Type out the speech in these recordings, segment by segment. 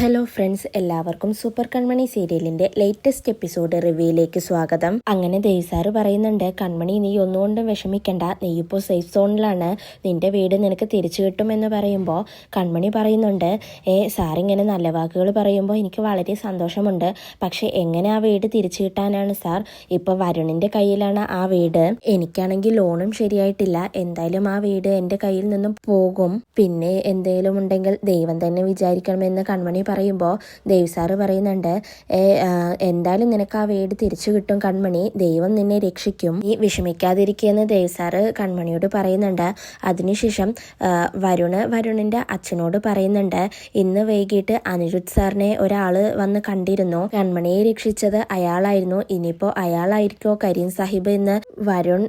Hello friends എല്ലാവർക്കും super Kanmani സീരിയലിന്റെ latest episode റിവ്യൂയിലേക്ക് സ്വാഗതം. അങ്ങനെ ദേവിസാർ പറയുന്നുണ്ട് കൺമണി നീ ഒന്നുകൊണ്ടും വിഷമിക്കണ്ട. നീ ഇപ്പോൾ സേഫ് സോണിലാണ് നിന്റെ വീട് നിനക്ക് തിരിച്ചു കിട്ടുമെന്ന് പറയുമ്പോൾ കൺമണി പറയുന്നുണ്ട് ഏ സാറിങ്ങനെ നല്ല വാക്കുകൾ പറയുമ്പോൾ എനിക്ക് വളരെ സന്തോഷമുണ്ട്. പക്ഷേ എങ്ങനെ ആ വീട് തിരിച്ചു കിട്ടാനാണ് സാർ? ഇപ്പോൾ വരുണിന്റെ കയ്യിലാണ് ആ വീട്. എനിക്കാണെങ്കിൽ ലോണും ശരിയായിട്ടില്ല. എന്തായാലും ആ വീട് എന്റെ കയ്യിൽ നിന്നും പോകും. പിന്നെ എന്തെങ്കിലും ഉണ്ടെങ്കിൽ ദൈവം തന്നെ വിചാരിക്കണമെന്ന് കൺമണി പറയുമ്പോൾ ദേവ് സാറ് പറയുന്നുണ്ട് "ഏ, എന്തായാലും നിനക്ക് ആ വീട് തിരിച്ചു കിട്ടും കൺമണി. ദൈവം നിന്നെ രക്ഷിക്കും. നീ വിഷമിക്കാതിരിക്കുകയെന്ന് ദേവ് സാറ് കൺമണിയോട് പറയുന്നുണ്ട്. അതിനുശേഷം വരുണ് വരുണിന്റെ അച്ഛനോട് പറയുന്നുണ്ട് ഇന്ന് വൈകിട്ട് അനിരുദ്ധ് സാറിനെ ഒരാൾ വന്ന് കണ്ടിരുന്നു. കൺമണിയെ രക്ഷിച്ചത് അയാളായിരുന്നു. ഇനിയിപ്പോ അയാളായിരിക്കോ കരീം സാഹിബ് എന്ന് വരുൺ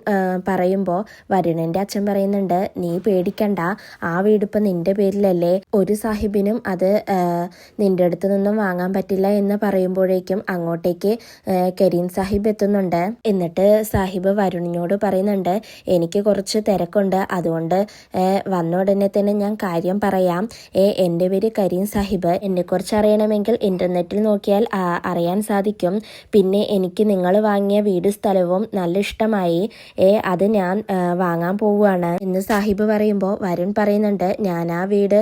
പറയുമ്പോൾ പറയുമ്പോ വരുണിന്റെ അച്ഛൻ പറയുന്നുണ്ട് നീ പേടിക്കണ്ട. ആ വീടിപ്പോ നിന്റെ പേരിലല്ലേ. ഒരു സാഹിബിനും അത് ആ, നിന്റെ അടുത്ത് നിന്നും വാങ്ങാൻ പറ്റില്ല എന്ന് പറയുമ്പോഴേക്കും അങ്ങോട്ടേക്ക് കരീം സാഹിബ് എത്തുന്നുണ്ട്. എന്നിട്ട് സാഹിബ് വരുണിനോട് പറയുന്നുണ്ട് എനിക്ക് കുറച്ച് തിരക്കുണ്ട്. അതുകൊണ്ട് വന്ന ഉടനെ തന്നെ ഞാൻ കാര്യം പറയാം. ഏ എന്റെ പേര് കരീം സാഹിബ്. എന്നെക്കുറിച്ച് അറിയണമെങ്കിൽ ഇന്റർനെറ്റിൽ നോക്കിയാൽ അറിയാൻ സാധിക്കും. പിന്നെ എനിക്ക് നിങ്ങൾ വാങ്ങിയ വീട് സ്ഥലവും നല്ല ഇഷ്ടമായി. ഏ അത് ഞാൻ വാങ്ങാൻ പോവുകയാണ്. എന്ന് സാഹിബ് പറയുമ്പോൾ വരുൺ പറയുന്നുണ്ട് ഞാൻ ആ വീട്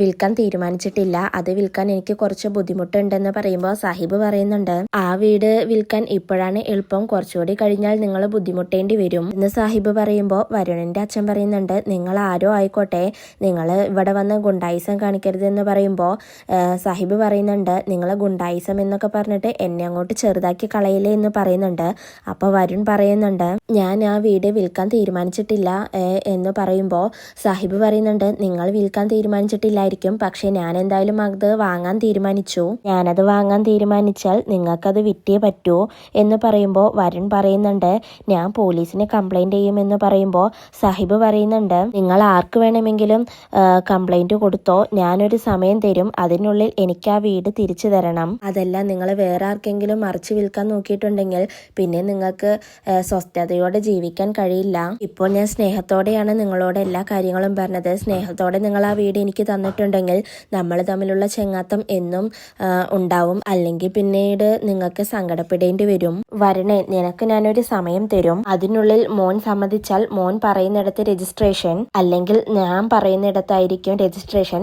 വിൽക്കാൻ തീരുമാനിച്ചിട്ടില്ല. അത് വിൽക്കാൻ എനിക്ക് കുറച്ച് ബുദ്ധിമുട്ടുണ്ടെന്ന് പറയുമ്പോൾ സാഹിബ് പറയുന്നുണ്ട് ആ വീട് വിൽക്കാൻ ഇപ്പോഴാണ് എളുപ്പം. കുറച്ചുകൂടി കഴിഞ്ഞാൽ നിങ്ങൾ ബുദ്ധിമുട്ടേണ്ടി വരും. എന്ന് സാഹിബ് പറയുമ്പോൾ വരുണിന്റെ അച്ഛൻ പറയുന്നുണ്ട് നിങ്ങൾ ആരോ ആയിക്കോട്ടെ. നിങ്ങൾ ഇവിടെ വന്ന് ഗുണ്ടായിസം കാണിക്കരുത് എന്ന് പറയുമ്പോൾ സാഹിബ് പറയുന്നുണ്ട് നിങ്ങൾ ഗുണ്ടായിസം എന്നൊക്കെ പറഞ്ഞിട്ട് എന്നെ അങ്ങോട്ട് ചെറുതാക്കി കളയില്ലേ എന്ന് പറയുന്നുണ്ട്. അപ്പോൾ വരുൺ പറയുന്നുണ്ട് ഞാൻ ആ വീട് വിൽക്കാൻ തീരുമാനിച്ചിട്ടില്ല എന്ന് പറയുമ്പോൾ സാഹിബ് പറയുന്നുണ്ട് നിങ്ങൾ വിൽക്കാൻ തീരുമാനിച്ചിട്ടില്ലായിരിക്കും. പക്ഷെ ഞാൻ എന്തായാലും അത് വാങ്ങാൻ തീരുമാനിച്ചു. ഞാനത് വാങ്ങാൻ തീരുമാനിച്ചാൽ നിങ്ങൾക്കത് വിറ്റേ പറ്റുമോ എന്ന് പറയുമ്പോൾ വരുൺ പറയുന്നുണ്ട്. ഞാൻ പോലീസിന് കംപ്ലൈന്റ് ചെയ്യുമെന്ന് പറയുമ്പോൾ സാഹിബ് പറയുന്നുണ്ട്. നിങ്ങൾ ആർക്ക് വേണമെങ്കിലും കംപ്ലൈന്റ് കൊടുത്തോ. ഞാനൊരു സമയം തരും. അതിനുള്ളിൽ എനിക്ക് ആ വീട് തിരിച്ചു തരണം. അതല്ല നിങ്ങൾ വേറെ ആർക്കെങ്കിലും മറിച്ച് വിൽക്കാൻ നോക്കിയിട്ടുണ്ടെങ്കിൽ പിന്നെ നിങ്ങൾക്ക് സ്വസ്ഥതയോടെ ജീവിക്കാൻ കഴിയില്ല. ഇപ്പോൾ ഞാൻ സ്നേഹത്തോടെയാണ് നിങ്ങളോട് എല്ലാ കാര്യങ്ങളും പറഞ്ഞത്. സ്നേഹത്തോടെ നിങ്ങൾ ആ വീട് എനിക്ക് തന്നിട്ടുണ്ടെങ്കിൽ നമ്മൾ തമ്മിലുള്ള ചെങ്ങാത്തം എന്നും ഉണ്ടാവും. അല്ലെങ്കിൽ പിന്നീട് നിങ്ങൾക്ക് സങ്കടപ്പെടേണ്ടി വരും. വരണേ നിനക്ക് ഞാനൊരു സമയം തരും. അതിനുള്ളിൽ മോൻ സമ്മതിച്ചാൽ മോൻ പറയുന്നിടത്ത് രജിസ്ട്രേഷൻ. അല്ലെങ്കിൽ ഞാൻ പറയുന്നിടത്തായിരിക്കും രജിസ്ട്രേഷൻ.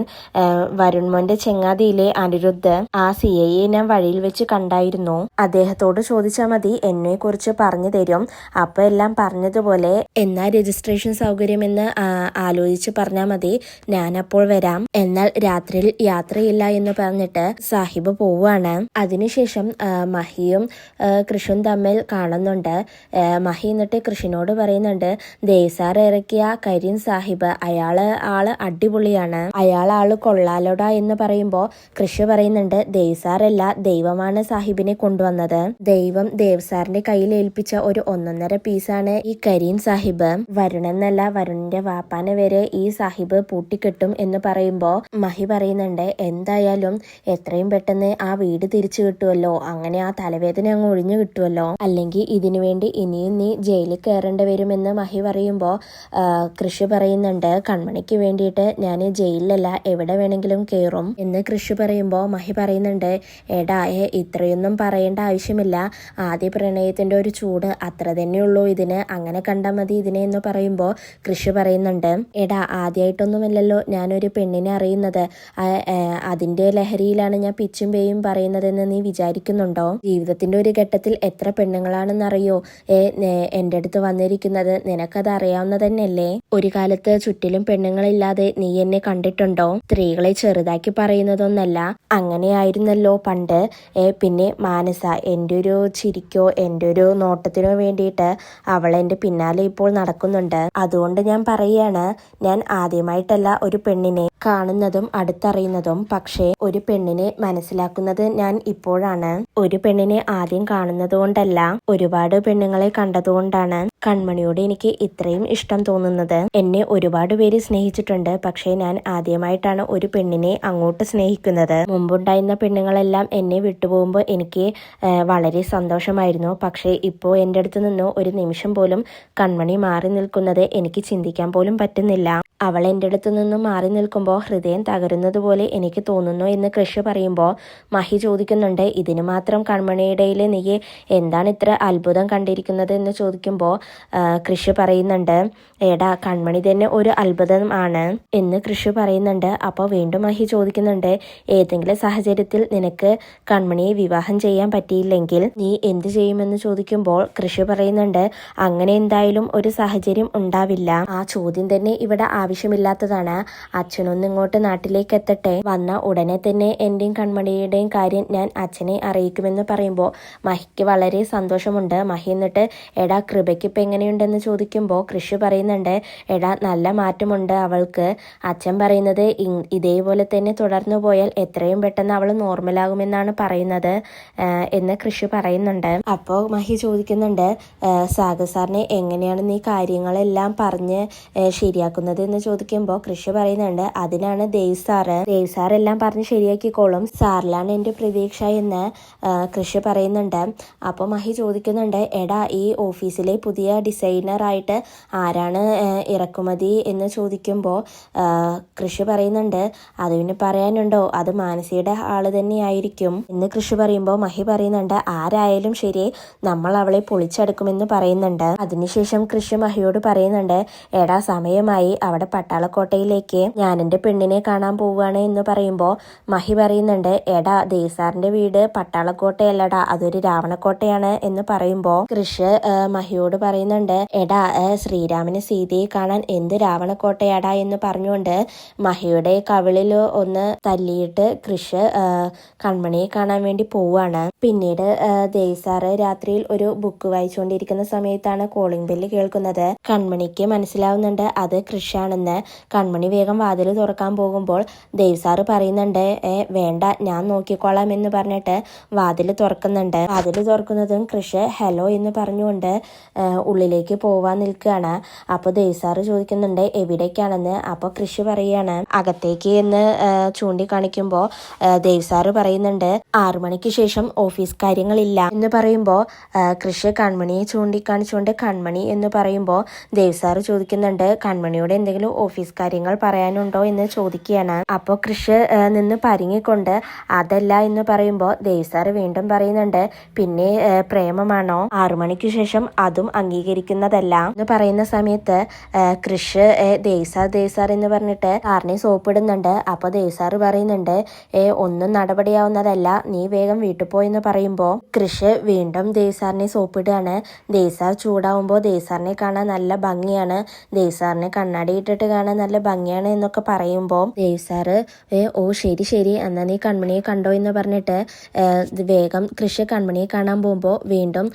വരുൺ മോന്റെ ചെങ്ങാതിയിലെ അനിരുദ്ധ് ആ സി ഐയെ ഞാൻ വഴിയിൽ വെച്ച് കണ്ടായിരുന്നു. അദ്ദേഹത്തോട് ചോദിച്ചാൽ മതി എന്നെ കുറിച്ച് പറഞ്ഞു തരും. അപ്പൊ എല്ലാം പറഞ്ഞതുപോലെ എന്നാ രജിസ്ട്രേഷൻ സൗകര്യമെന്ന് ആലോചിച്ച് പറഞ്ഞാൽ മതി. ഞാനപ്പോൾ വരാം. എന്നാൽ രാത്രിയിൽ യാത്രയില്ല എന്ന് പറഞ്ഞിട്ട് സാഹിബ് പോവാണ് അതിനുശേഷം മഹിയും കൃഷും തമ്മിൽ കാണുന്നുണ്ട്. മഹി എന്നിട്ട് കൃഷിനോട് പറയുന്നുണ്ട് ദേസാർ ഇറക്കിയ കരീം സാഹിബ് അയാൾ ആൾ അടിപൊളിയാണ്. അയാൾ ആൾ കൊള്ളാലോട എന്ന് പറയുമ്പോൾ കൃഷി പറയുന്നുണ്ട് ദേവ്സാറല്ല ദൈവമാണ് സാഹിബിനെ കൊണ്ടുവന്നത്. ദൈവം ദേവ്സാറിന്റെ കയ്യിൽ ഏൽപ്പിച്ച ഒരു ഒന്നൊന്നര പീസാണ് ഈ കരീം സാഹിബ്. വരുണെന്നല്ല വരുണിന്റെ വാപ്പാന വരെ ഈ സാഹിബ് പൂട്ടിക്കെട്ടും എന്ന് പറയുമ്പോ മഹി പറയുന്നുണ്ട് എന്തായാലും എത്രയും പെട്ടെന്ന് ആ വീട് തിരിച്ചു കിട്ടുമല്ലോ അങ്ങനെ ആ തലവേദന അങ്ങ് ഒഴിഞ്ഞു കിട്ടുമല്ലോ അല്ലെങ്കിൽ ഇതിനു വേണ്ടി ഇനിയും നീ ജയിലിൽ കയറേണ്ടി വരുമെന്ന് മഹി പറയുമ്പോൾ കൃഷി പറയുന്നുണ്ട്. കൺമണിക്ക് വേണ്ടിയിട്ട് ഞാൻ ജയിലിലല്ല എവിടെ വേണമെങ്കിലും കയറും എന്ന് കൃഷി പറയുമ്പോൾ മഹി പറയുന്നുണ്ട്. എടാ ഇത്രയൊന്നും പറയേണ്ട ആവശ്യമില്ല. ആദ്യ പ്രണയത്തിന്റെ ഒരു ചൂട് അത്ര തന്നെയുള്ളൂ ഇതിന്. അങ്ങനെ കണ്ടാൽ മതി ഇതിനെ എന്ന് പറയുമ്പോൾ കൃഷി പറയുന്നുണ്ട്. എടാ ആദ്യമായിട്ടൊന്നുമില്ലല്ലോ ഞാനൊരു പെണ്ണിനെ അറിയുന്നത്. ആ- അതിന്റെ ലഹരിയിലാണ് ഞാൻ പിച്ചും പേയും പറയുന്നതെന്ന് നീ വിചാരിക്കുന്നുണ്ടോ? ജീവിതത്തിന്റെ ഒരു ഘട്ടത്തിൽ എത്ര പെണ്ണുങ്ങളാണെന്നറിയോ? ഏ എന്റെ അടുത്ത് വന്നിരിക്കുന്നത് നിനക്കത് അറിയാവുന്ന തന്നെയല്ലേ ഒരു കാലത്ത് ചുറ്റിലും പെണ്ണുങ്ങളില്ലാതെ നീ എന്നെ കണ്ടിട്ടുണ്ടോ? സ്ത്രീകളെ ചെറുതാക്കി പറയുന്നതൊന്നല്ല. അങ്ങനെയായിരുന്നല്ലോ പണ്ട്. ഏ പിന്നെ മാനസ എന്റെ ഒരു ചിരിക്കോ എന്റെ ഒരു നോട്ടത്തിനോ വേണ്ടിയിട്ട് അവൾ എന്റെ പിന്നാലെ ഇപ്പോൾ നടക്കുന്നുണ്ട്. അതുകൊണ്ട് ഞാൻ പറയുകയാണ് ഞാൻ ആദ്യമായിട്ടല്ല ഒരു പെണ്ണിനെ. കാണുന്നതും അടുത്തറിയുന്നതും പക്ഷേ ഒരു പെണ്ണിനെ മനസ്സിലാക്കുന്നത് ഞാൻ ഇപ്പോഴാണ്. ഒരു പെണ്ണിനെ ആദ്യം കാണുന്നതുകൊണ്ടല്ല ഒരുപാട് പെണ്ണുങ്ങളെ കണ്ടതുകൊണ്ടാണ് കൺമണിയോട് എനിക്ക് ഇത്രയും ഇഷ്ടം തോന്നുന്നത്. എന്നെ ഒരുപാട് പേര് സ്നേഹിച്ചിട്ടുണ്ട് പക്ഷേ ഞാൻ ആദ്യമായിട്ടാണ് ഒരു പെണ്ണിനെ അങ്ങോട്ട് സ്നേഹിക്കുന്നത്. മുമ്പുണ്ടായിരുന്ന പെണ്ണുങ്ങളെല്ലാം എന്നെ വിട്ടുപോകുമ്പോൾ എനിക്ക് വളരെ സന്തോഷമായിരുന്നു. പക്ഷേ ഇപ്പോൾ എന്റെ അടുത്ത് നിന്ന് ഒരു നിമിഷം പോലും കൺമണി മാറി നിൽക്കുന്നത് എനിക്ക് ചിന്തിക്കാൻ പോലും പറ്റുന്നില്ല. അവൾ എന്റെ അടുത്ത് നിന്നും മാറി നിൽക്കുമ്പോൾ ഹൃദയം തകരുന്നത് പോലെ എനിക്ക് തോന്നുന്നു എന്ന് കൃഷി പറയുമ്പോൾ മഹി ചോദിക്കുന്നുണ്ട് ഇതിന് മാത്രം കൺമണിയിടയിൽ നീ എന്താണ് ഇത്ര അത്ഭുതം കണ്ടിരിക്കുന്നത്? എന്ന് ചോദിക്കുമ്പോൾ കൃഷി പറയുന്നുണ്ട് ഏടാ കൺമണി തന്നെ ഒരു അത്ഭുതം ആണ്. എന്ന് കൃഷി പറയുന്നുണ്ട്. അപ്പോൾ വീണ്ടും മഹി ചോദിക്കുന്നുണ്ട് ഏതെങ്കിലും സാഹചര്യത്തിൽ നിനക്ക് കൺമണിയെ വിവാഹം ചെയ്യാൻ പറ്റിയില്ലെങ്കിൽ നീ എന്ത് ചെയ്യുമെന്ന് ചോദിക്കുമ്പോൾ കൃഷി പറയുന്നുണ്ട് അങ്ങനെ എന്തായാലും ഒരു സാഹചര്യം ഉണ്ടാവില്ല. ആ ചോദ്യം തന്നെ ഇവിടെ ആവശ്യമില്ലാത്തതാണ്. അച്ഛനൊന്ന് ഇങ്ങോട്ട് നാട്ടിലേക്ക് എത്തട്ടെ വന്ന ഉടനെ തന്നെ എന്റെയും കൺമണിയുടെയും കാര്യം ഞാൻ അച്ഛനെ അറിയിക്കുമെന്ന് പറയുമ്പോൾ മഹിക്ക് വളരെ സന്തോഷമുണ്ട്. മഹി എന്നിട്ട് എടാ കൃപയ്ക്ക് ഇപ്പം എങ്ങനെയുണ്ടെന്ന് ചോദിക്കുമ്പോൾ കൃഷി പറയുന്നുണ്ട്. എടാ നല്ല മാറ്റമുണ്ട് അവൾക്ക്. അച്ഛൻ പറയുന്നത് ഇതേപോലെ തന്നെ തുടർന്നു പോയാൽ എത്രയും പെട്ടെന്ന് അവൾ നോർമലാകുമെന്നാണ് പറയുന്നത് എന്ന് കൃഷി പറയുന്നുണ്ട്. അപ്പോൾ മഹി ചോദിക്കുന്നുണ്ട് സാഗർ സാറിനെ എങ്ങനെയാണ് നീ കാര്യങ്ങളെല്ലാം പറഞ്ഞ് ശരിയാക്കുന്നത് എന്ന് ചോദിക്കുമ്പോൾ കൃഷി പറയുന്നുണ്ട്. അതിനാണ് ദേവ് സാറ്. ദേവ് സാർ എല്ലാം പറഞ്ഞ് ശരിയാക്കിക്കോളും. സാറിലാണ് എന്റെ പ്രതീക്ഷ എന്ന് കൃഷി പറയുന്നുണ്ട്. അപ്പോൾ മഹി ചോദിക്കുന്നുണ്ട് എടാ ഈ ഓഫീസിലെ പുതിയ ഡിസൈനറായിട്ട് ആരാണ് ഇറക്കുമതി? എന്ന് ചോദിക്കുമ്പോൾ കൃഷി പറയുന്നുണ്ട് അത് പിന്നെ പറയാനുണ്ടോ? അത് മാനസിയുടെ ആൾ തന്നെയായിരിക്കും. എന്ന് കൃഷി പറയുമ്പോൾ മഹി പറയുന്നുണ്ട് ആരായാലും ശരി നമ്മൾ അവളെ പൊളിച്ചെടുക്കുമെന്ന് പറയുന്നുണ്ട്. അതിനുശേഷം കൃഷി മഹിയോട് പറയുന്നുണ്ട് എടാ സമയമായി. അവിടെ പട്ടാളക്കോട്ടയിലേക്ക് ഞാൻ എന്റെ പെണ്ണിനെ കാണാൻ പോവുകയാണ് എന്ന് പറയുമ്പോൾ മഹി പറയുന്നുണ്ട് എടാ ദേസാറിന്റെ വീട് പട്ടാളക്കോട്ടയല്ലടാ അതൊരു രാവണക്കോട്ടയാണ് എന്ന് പറയുമ്പോൾ കൃഷ് മഹിയോട് പറയുന്നുണ്ട് എടാ ശ്രീരാമന് സീതയെ കാണാൻ എന്ത് രാവണക്കോട്ടയാടാ എന്ന് പറഞ്ഞുകൊണ്ട് മഹിയുടെ കവിളിൽ ഒന്ന് തല്ലിയിട്ട് കൃഷ് കൺമണിയെ കാണാൻ വേണ്ടി പോവുകയാണ്. പിന്നീട് ദേസാറ് രാത്രിയിൽ ഒരു ബുക്ക് വായിച്ചുകൊണ്ടിരിക്കുന്ന സമയത്താണ് കോളിംഗ് ബെല്ല് കേൾക്കുന്നത്. കൺമണിക്ക് മനസ്സിലാവുന്നുണ്ട് അത് കൃഷാണെന്ന് കൺമണി വേഗം വാതിൽ തുറക്കാൻ പോകുമ്പോൾ ദേവ്സാറ് പറയുന്നുണ്ട് വേണ്ട ഞാൻ നോക്കിക്കോളാം എന്ന് പറഞ്ഞിട്ട് വാതിൽ തുറക്കുന്നുണ്ട്. വാതിൽ തുറക്കുന്നതും കൃഷ് ഹലോ എന്ന് പറഞ്ഞുകൊണ്ട് ഉള്ളിലേക്ക് പോവാൻ നിൽക്കുകയാണ്. അപ്പോൾ ദേവ്സാറ് ചോദിക്കുന്നുണ്ട് എവിടേക്കാണെന്ന്? അപ്പോൾ കൃഷി പറയുകയാണ് അകത്തേക്ക് എന്ന് ചൂണ്ടിക്കാണിക്കുമ്പോൾ ദേവ്സാറ് പറയുന്നുണ്ട് ആറു മണിക്ക് ശേഷം ഓഫീസ് കാര്യങ്ങളില്ല എന്ന് പറയുമ്പോൾ കൃഷി കൺമണിയെ ചൂണ്ടിക്കാണിച്ചുകൊണ്ട് കൺമണി എന്ന് പറയുമ്പോൾ ദേവ് ചോദിക്കുന്നുണ്ട് കൺമണിയോട് എന്തെങ്കിലും ഓഫീസ് കാര്യങ്ങൾ പറയാനുണ്ടോ എന്ന് ചോദിക്കുകയാണ്. അപ്പോൾ കൃഷി നിന്ന് പരിങ്ങിക്കൊണ്ട് അതല്ല എന്ന് പറയുമ്പോൾ ദേവ് വീണ്ടും പറയുന്നുണ്ട് പിന്നെ പ്രേമമാണോ? ആറുമണിക്ക് ശേഷം അതും അംഗീകരിക്കുന്നതല്ല. എന്ന് പറയുന്ന സമയത്ത് കൃഷ് ദേവ്സാർ ദേവ്സാർ എന്ന് പറഞ്ഞിട്ട് സാറിനെ സോപ്പിടുന്നുണ്ട്. അപ്പോൾ ദേവ്സാർ പറയുന്നുണ്ട് ഒന്നും നടപടിയാവുന്നതല്ല നീ വേഗം വീട്ടിൽ പോയെന്ന് പറയുമ്പോൾ കൃഷ് വീണ്ടും ദേസാറിനെ സോപ്പിടുകയാണ്. ദേസാർ ചൂടാവുമ്പോൾ ദേസാറിനെ കാണാൻ നല്ല ഭംഗിയാണ്. ദേസാറിനെ കണ്ണാടി ഇട്ടിട്ട് കാണാൻ നല്ല ഭംഗിയാണ് എന്നൊക്കെ പറയുമ്പോൾ ദേസാറ് ഓ ശരി ശരി എന്നാ നീ കൺമണിയെ കണ്ടോ? എന്ന് പറഞ്ഞിട്ട് വേഗം കൃഷി കൺമണിയെ കാണാൻ പോകുമ്പോൾ വീണ്ടും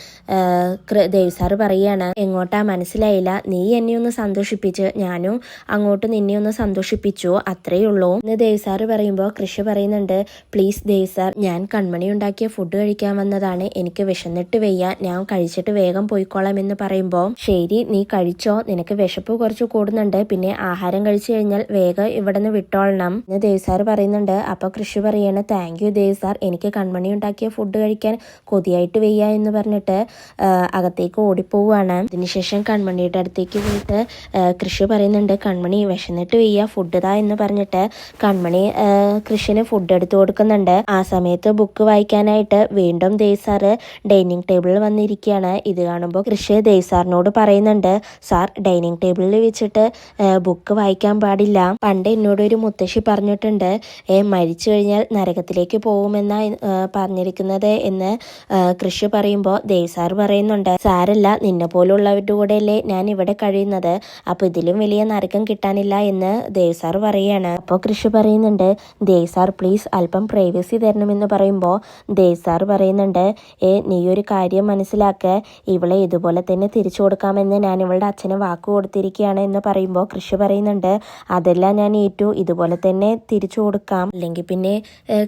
ദേവ്സാറ് പറയാണ് എങ്ങോട്ടാ? മനസ്സിലായില്ല. നീ എന്നെ ഒന്ന് സന്തോഷിപ്പിച്ച് ഞാനും അങ്ങോട്ട് നിന്നെ ഒന്ന് സന്തോഷിപ്പിച്ചു അത്രയേ ഉള്ളൂ എന്ന് ദേവ്സാറ് പറയുമ്പോൾ കൃഷി പറയുന്നുണ്ട് പ്ലീസ് ദേവ്സാർ ഞാൻ കൺമണി ഉണ്ടാക്കിയ ഫുഡ് കഴിക്കാൻ വന്നതാണ്. എനിക്ക് വിശന്നിട്ട് വയ്യ. ഞാൻ കഴിച്ചിട്ട് വേഗം പോയിക്കോളാം എന്ന് പറയുമ്പോൾ ശരി നീ കഴിച്ചോ? നിനക്ക് വിശപ്പ് കുറച്ച് കൂടുന്നുണ്ട്. പിന്നെ ആഹാരം കഴിച്ചു കഴിഞ്ഞാൽ വേഗം ഇവിടെ നിന്ന് വിട്ടോളണം എന്ന് ദേവ്സാർ പറയുന്നുണ്ട് അപ്പൊ കൃഷി പറയാണ്. Thank you Dev sir. എനിക്ക് കൺമണി ഉണ്ടാക്കിയ ഫുഡ് കഴിക്കാൻ കൊതിയായിട്ട് വയ്യ എന്ന് പറഞ്ഞിട്ട് അകത്തേക്ക് ഓടിപ്പോവാണ്. അതിനുശേഷം കൺമണിയുടെ അടുത്തേക്ക് പോയിട്ട് കൃഷി പറയുന്നുണ്ട് കൺമണി വിശന്നിട്ട് വയ്യ. ഫുഡ് താ എന്ന് പറഞ്ഞിട്ട് കൺമണി കൃഷിന് ഫുഡ് എടുത്തു കൊടുക്കുന്നുണ്ട്. ആ സമയത്ത് ബുക്ക് വായിക്കാനായിട്ട് വീണ്ടും ദേവ് സാറ് ഡൈനിങ് ടേബിളിൽ വന്നിരിക്കുകയാണ്. ഇത് കാണുമ്പോൾ കൃഷി ദേസാറിനോട് സാറിനോട് പറയുന്നുണ്ട്. സാർ ഡൈനിങ് ടേബിളിൽ വെച്ചിട്ട് ബുക്ക് വായിക്കാൻ പാടില്ല. പണ്ട് എന്നോട് ഒരു മുത്തശ്ശി പറഞ്ഞിട്ടുണ്ട് ഏ മരിച്ചു കഴിഞ്ഞാൽ നരകത്തിലേക്ക് പോകുമെന്ന പറഞ്ഞിരിക്കുന്നത് എന്ന് കൃഷി പറയുമ്പോൾ ദേവ് പറയുന്നുണ്ട്. സാരല്ല നിന്നെ പോലുള്ളവരുടെ കൂടെയല്ലേ ഞാൻ ഇവിടെ കഴിയുന്നത്. അപ്പൊ ഇതിലും വലിയ നരകം കിട്ടാനില്ല എന്ന് ദേവ് സാർ പറയാണ്. അപ്പോൾ കൃഷി പറയുന്നുണ്ട് ദേവ് പ്ലീസ് അല്പം പ്രൈവസി തരണമെന്ന് പറയുമ്പോൾ ദേവ് സാർ പറയുന്നുണ്ട് ഏ നീ ഒരു കാര്യം മനസ്സിലാക്ക. ഇവളെ ഇതുപോലെ തന്നെ തിരിച്ചു കൊടുക്കാമെന്ന് ഞാൻ ഇവളുടെ അച്ഛന് വാക്ക് കൊടുത്തിരിക്കുകയാണ് എന്ന് പറയുമ്പോൾ കൃഷി പറയുന്നുണ്ട് അതെല്ലാം ഞാൻ ഏറ്റു. ഇതുപോലെ തന്നെ തിരിച്ചു കൊടുക്കാം. അല്ലെങ്കിൽ പിന്നെ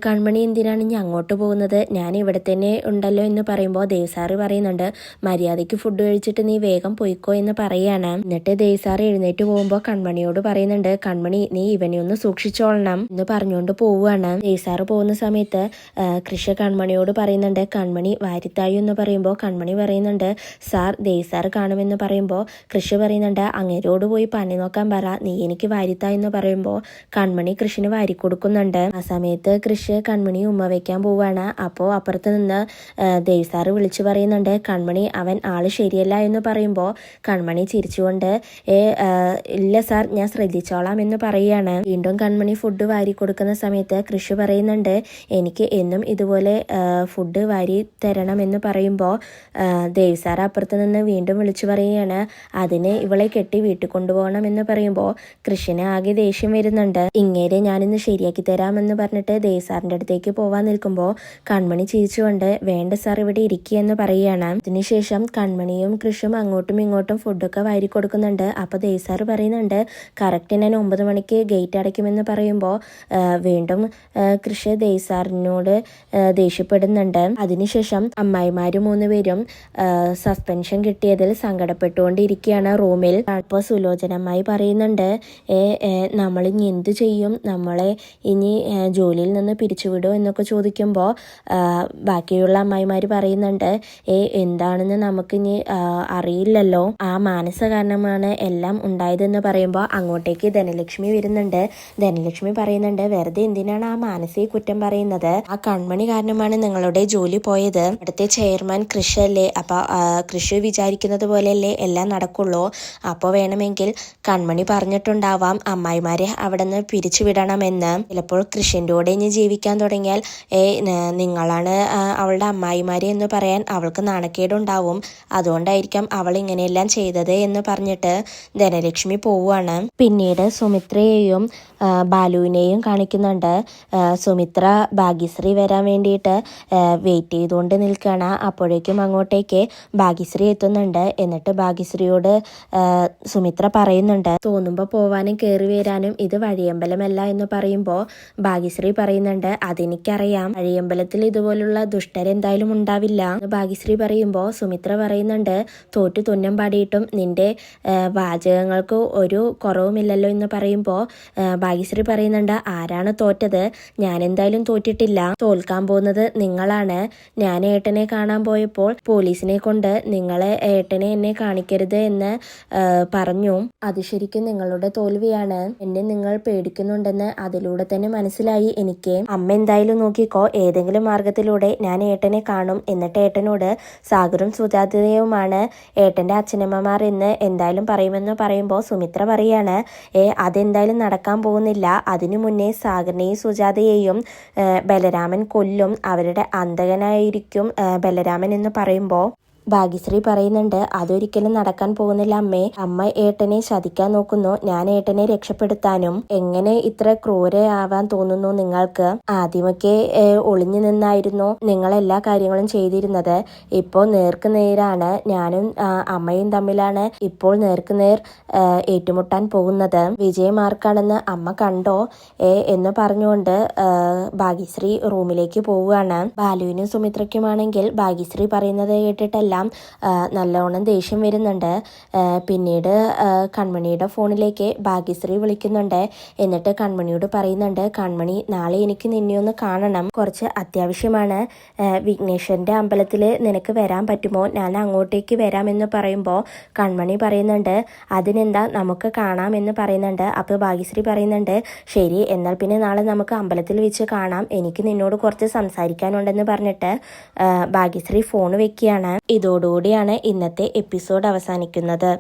കൺമണി എന്തിനാണ് ഞാൻ അങ്ങോട്ട് പോകുന്നത്? ഞാൻ ഇവിടെ തന്നെ ഉണ്ടല്ലോ എന്ന് പറയുമ്പോൾ ദേവസാറ് പറയുന്നുണ്ട് മര്യാദയ്ക്ക് ഫുഡ് കഴിച്ചിട്ട് നീ വേഗം പോയിക്കോ എന്ന് പറയാണ്. എന്നിട്ട് ദേവസാറ് എഴുന്നേറ്റ് പോകുമ്പോൾ കൺമണിയോട് പറയുന്നുണ്ട് കൺമണി നീ ഇവനെ ഒന്ന് സൂക്ഷിച്ചോളണം എന്ന് പറഞ്ഞുകൊണ്ട് പോവുകയാണ്. ദേവസാറ് പോകുന്ന സമയത്ത് കൃഷി കൺമണിയോട് പറയുന്നുണ്ട്. കൺമണി വാരിത്തായു എന്ന് പറയുമ്പോൾ കൺമണി പറയുന്നുണ്ട്. സാർ ദേവ് സാർ കാണുമെന്ന് പറയുമ്പോൾ കൃഷി പറയുന്നുണ്ട്. അങ്ങേരോട് പോയി പണി നോക്കാൻ പറ. നീ എനിക്ക് വാരിത്താ എന്ന് പറയുമ്പോൾ കൺമണി കൃഷിന് വാരി കൊടുക്കുന്നുണ്ട്. ആ സമയത്ത് കൃഷി കൺമണി ഉമ്മ വയ്ക്കാൻ പോവാണ്. അപ്പോൾ അപ്പുറത്ത് നിന്ന് ദേവ് സാറ് വിളിച്ചു പറയുന്നുണ്ട്. കൺമണി അവൻ ആൾ ശരിയല്ല എന്ന് പറയുമ്പോൾ കൺമണി ചിരിച്ചുകൊണ്ട് ഏ ഇല്ല സാർ ഞാൻ ശ്രദ്ധിച്ചോളാം എന്ന് പറയുകയാണ് വീണ്ടും കൺമണി ഫുഡ് വാരി കൊടുക്കുന്ന സമയത്ത് കൃഷി പറയുന്നുണ്ട് എനിക്ക് എന്നും ഇതുപോലെ ഫുഡ് വാരി തരണം എന്ന് പറയുമ്പോൾ ദേവിസാറ ദേവ് സാർ അപ്പുറത്ത് നിന്ന് വീണ്ടും വിളിച്ചു പറയുകയാണ് അതിന് ഇവളെ കെട്ടി വീട്ടിൽ കൊണ്ടുപോകണം എന്ന് പറയുമ്പോൾ കൃഷിന് ആകെ ദേഷ്യം വരുന്നുണ്ട്. ഇങ്ങേരെ ഞാനിന്ന് ശരിയാക്കി തരാമെന്ന് പറഞ്ഞിട്ട് ദേവ് സാറിന്റെ അടുത്തേക്ക് പോവാൻ നിൽക്കുമ്പോൾ കൺമണി ചിരിച്ചുകൊണ്ട് വേണ്ട സാർ ഇവിടെ ഇരിക്കുക എന്ന് പറയുകയാണ്. അതിനുശേഷം കൺമണിയും കൃഷും അങ്ങോട്ടും ഇങ്ങോട്ടും ഫുഡൊക്കെ വാരി കൊടുക്കുന്നുണ്ട്. അപ്പോൾ ദേവ് സാർ പറയുന്നുണ്ട് കറക്റ്റ് ഞാൻ ഒമ്പത് മണിക്ക് ഗേറ്റ് അടയ്ക്കുമെന്ന് പറയുമ്പോൾ വീണ്ടും കൃഷി ദേവ് സാറിനോട് ആ, ദേഷ്യപ്പെടുന്നുണ്ട് അതിനുശേഷം അമ്മായിമാര് മൂന്നുപേരും സസ്പെൻഷൻ കിട്ടിയതിൽ സങ്കടപ്പെട്ടുകൊണ്ടിരിക്കുകയാണ് റൂമിൽ. അപ്പോൾ സുലോചനമായി പറയുന്നുണ്ട് നമ്മൾ ഇനി എന്തു ചെയ്യും? നമ്മളെ ഇനി ജോലിയിൽ നിന്ന് പിരിച്ചുവിടുമോ എന്നൊക്കെ ചോദിക്കുമ്പോൾ ബാക്കിയുള്ള അമ്മായിമാർ പറയുന്നുണ്ട് ഏ എന്താണെന്ന് നമുക്ക് ഇനി അറിയില്ലല്ലോ. ആ മാനസ കാരണമാണ് എല്ലാം ഉണ്ടായതെന്ന് പറയുമ്പോൾ അങ്ങോട്ടേക്ക് ധനലക്ഷ്മി വരുന്നുണ്ട്. ധനലക്ഷ്മി പറയുന്നുണ്ട് വെറുതെ എന്തിനാണ് ആ മാനസിക കുറ്റം പറയുന്നത്? ആ കൺമണി കാരണമാണ് നിങ്ങളുടെ ജോലി പോയത്? ഇവിടുത്തെ ചെയർമാൻ കൃഷി അല്ലേ അപ്പൊ ആ, കൃഷി വിചാരിക്കുന്നത് പോലെയല്ലേ എല്ലാം നടക്കുള്ളൂ. അപ്പോൾ വേണമെങ്കിൽ കൺമണി പറഞ്ഞിട്ടുണ്ടാവാം അമ്മായിമാരെ അവിടെ നിന്ന് പിരിച്ചുവിടണമെന്ന്. ചിലപ്പോൾ കൃഷിന്റെ കൂടെ ഇനി ജീവിക്കാൻ തുടങ്ങിയാൽ ഏ നിങ്ങളാണ് അവളുടെ അമ്മായിമാരെ എന്ന് പറയാൻ അവൾക്ക് നാണക്കേടുണ്ടാവും. അതുകൊണ്ടായിരിക്കാം അവൾ ഇങ്ങനെയെല്ലാം ചെയ്തത് എന്ന് പറഞ്ഞിട്ട് ധനലക്ഷ്മി പോവുകയാണ് പിന്നീട് സുമിത്രയെയും ബാലുവിനെയും കാണിക്കുന്നുണ്ട്. സുമിത്ര ഭാഗ്യശ്രീ വരാൻ വേണ്ടിയിട്ട് വെയിറ്റ് ചെയ്തുകൊണ്ട് നിൽക്കുകയാണ്. അപ്പോഴേക്കും അങ്ങോട്ടേക്ക് ഭാഗ്യശ്രീ എത്തുന്നുണ്ട്. എന്നിട്ട് ഭാഗ്യശ്രീയോട് സുമിത്ര പറയുന്നുണ്ട് തോന്നുമ്പോൾ പോവാനും കയറി വരാനും ഇത് വഴിയമ്പലമല്ല എന്ന് പറയുമ്പോൾ ഭാഗ്യശ്രീ പറയുന്നുണ്ട് അതെനിക്കറിയാം. വഴിയമ്പലത്തിൽ ഇതുപോലുള്ള ദുഷ്ടരെന്തായാലും ഉണ്ടാവില്ല. ഭാഗ്യശ്രീ പറയുമ്പോൾ സുമിത്ര പറയുന്നുണ്ട് തോറ്റു തുന്നം പാടിയിട്ടും നിന്റെ വാചകങ്ങൾക്ക് ഒരു കുറവുമില്ലല്ലോ എന്ന് പറയുമ്പോൾ ഭാഗ്യശ്രീ പറയുന്നുണ്ട് ആരാണ് തോറ്റത്? ഞാൻ എന്തായാലും തോറ്റിട്ടില്ല. തോൽക്കാൻ പോകുന്നത് നിങ്ങളാണ്. ഞാൻ ഏട്ടനെ കാണാൻ പോയപ്പോൾ പോലീസിനെ കൊണ്ട് നിങ്ങളെ ഏട്ടനെ എന്നെ കാണിക്കരുത് എന്ന് പറഞ്ഞു. അത് ശരിക്കും നിങ്ങളുടെ തോൽവിയാണ്. എന്നെ നിങ്ങൾ പേടിക്കുന്നുണ്ടെന്ന് അതിലൂടെ തന്നെ മനസ്സിലായി എനിക്ക്. അമ്മ എന്തായാലും നോക്കിക്കോ ഏതെങ്കിലും മാർഗത്തിലൂടെ ഞാൻ ഏട്ടനെ കാണും എന്നിട്ട് ഏട്ടനോട് സാഗറും സുജാതയുമാണ്. ഏട്ടന്റെ അച്ഛനമ്മമാർ എന്ന് എന്തായാലും പറയുമെന്ന് പറയുമ്പോൾ സുമിത്ര പറയാണ് ഏ അതെന്തായാലും നടക്കാൻ പോകുന്നില്ല. അതിനു മുന്നേ സാഗറിനെയും സുജാതയെയും ബലരാമൻ കൊല്ലും. അവരുടെ അന്തകനായിരിക്കും ഏ, ബലരാമൻ എന്ന് പറയുമ്പോൾ ഭാഗ്യശ്രീ പറയുന്നുണ്ട് അതൊരിക്കലും നടക്കാൻ പോകുന്നില്ല അമ്മേ. അമ്മ ഏട്ടനെ ചതിക്കാൻ നോക്കുന്നു. ഞാൻ ഏട്ടനെ രക്ഷപ്പെടുത്താനും എങ്ങനെ ഇത്ര ക്രൂരയാവാൻ തോന്നുന്നു നിങ്ങൾക്ക്? ആദ്യമൊക്കെ ഒളിഞ്ഞു നിന്നായിരുന്നു നിങ്ങൾ എല്ലാ കാര്യങ്ങളും ചെയ്തിരുന്നത്. ഇപ്പോൾ നേർക്ക് നേരാണ്. ഞാനും അമ്മയും തമ്മിലാണ് ഇപ്പോൾ നേർക്ക് നേർ ഏറ്റുമുട്ടാൻ പോകുന്നത്. വിജയമാർക്കാണെന്ന് അമ്മ കണ്ടോ? എന്ന് പറഞ്ഞുകൊണ്ട് ഭാഗ്യശ്രീ റൂമിലേക്ക് പോവുകയാണ്. ബാലുവിനും സുമിത്രയ്ക്കുമാണെങ്കിൽ ഭാഗ്യശ്രീ പറയുന്നത് കേട്ടിട്ടെല്ലാം. ആ, നല്ലോണം ദേഷ്യം വരുന്നുണ്ട്. പിന്നീട് കൺമണിയുടെ ഫോണിലേക്ക് ഭാഗ്യശ്രീ വിളിക്കുന്നുണ്ട്. എന്നിട്ട് കൺമണിയോട് പറയുന്നുണ്ട് കൺമണി നാളെ എനിക്ക് നിന്നെ ഒന്ന് കാണണം. കുറച്ച് അത്യാവശ്യമാണ്. വിഘ്നേശ്വരന്റെ അമ്പലത്തിൽ നിനക്ക് വരാൻ പറ്റുമോ? ഞാൻ അങ്ങോട്ടേക്ക് വരാമെന്ന് പറയുമ്പോൾ കൺമണി പറയുന്നുണ്ട് അതിനെന്താ നമുക്ക് കാണാമെന്ന് പറയുന്നുണ്ട്. അപ്പോൾ ഭാഗ്യശ്രീ പറയുന്നുണ്ട് ശരി എന്നാൽ പിന്നെ നാളെ നമുക്ക് അമ്പലത്തിൽ വെച്ച് കാണാം. എനിക്ക് നിന്നോട് കുറച്ച് സംസാരിക്കാനുണ്ടെന്ന് പറഞ്ഞിട്ട് ഭാഗ്യശ്രീ ഫോൺ വെക്കുകയാണ്. ഇതോടുകൂടിയാണ് ഇന്നത്തെ എപ്പിസോഡ് അവസാനിക്കുന്നത്.